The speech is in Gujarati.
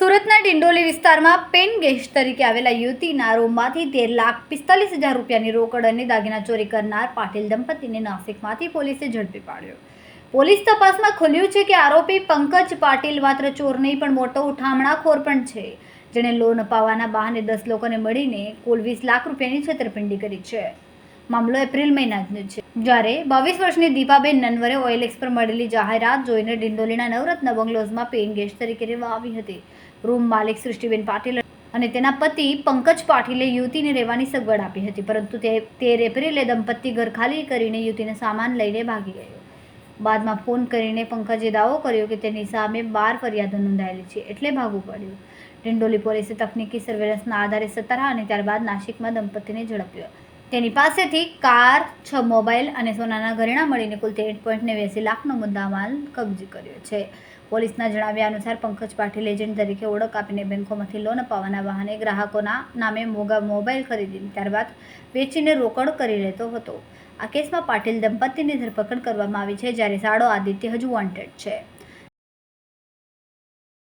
સુરતના ડિંડોલી વિસ્તારમાં પેન ગેસ્ટ તરીકે આવેલા યુવતીના રૂમમાંથી તેર લાખ પિસ્તાલીસ હજાર રૂપિયાની રોકડ અને દાગીના ચોરી કરનાર પાટીલ દંપતીને નાસિકમાંથી પોલીસે ઝડપી પાડ્યો. પોલીસ તપાસમાં ખુલ્યું છે કે આરોપી પંકજ પાટીલ માત્ર ચોર નહીં, પણ મોટો ઉઠામણાખોર પણ છે. જેણે લોન અપાવવાના બહાને દસ લોકોને મળીને કુલ વીસ લાખ રૂપિયાની છેતરપિંડી કરી છે. મામલો એપ્રિલ મહિનાનો છે. જ્યારે બાવીસ વર્ષની દીપાબેન નનવરે ઓઇલેક્સ પર મળેલી જાહેરાત જોઈને ડિંડોલીના નવરત્ન બંગલોઝમાં પેઇંગ ગેસ્ટ તરીકે રહેવા આવી હતી. રૂમ માલિક સૃષ્ટિબેન પાટીલ અને તેના પતિ પંકજ પાટીલે યુવતીને રહેવાની સગવડ આપી હતી, પરંતુ તે તેર એપ્રિલે દંપતી ઘર ખાલી કરીને યુવતીને સામાન લઈને ભાગી ગયો. બાદમાં ફોન કરીને પંકજે દાવો કર્યો કે તેની સામે બાર ફરિયાદો નોંધાયેલી છે એટલે ભાગવું પડ્યું. ડિંડોલી પોલીસે તકનીકી સર્વેલન્સના આધારે સતારા અને ત્યારબાદ નાસિકમાં દંપતીને ઝડપ્યો. તેની પાસેથી કાર, છ મોબાઈલ અને સોનાના ઘરેણા મળીને કુલ તેર પોઈન્ટ નેવ્યાસી લાખનો મુદ્દામાલ કબજે કર્યો છે. પોલીસના જણાવ્યા અનુસાર પંકજ પાટીલ એજન્ટ તરીકે ઓળખ આપીને બેંકોમાંથી લોન અપાવવાના બહાને ગ્રાહકોના નામે મોગા મોબાઈલ ખરીદીને ત્યારબાદ વેચીને રોકડ કરી લેતો હતો. આ કેસમાં પાટીલ દંપતીની ધરપકડ કરવામાં આવી છે જ્યારે સાડો આદિત્ય હજુ વોન્ટેડ છે.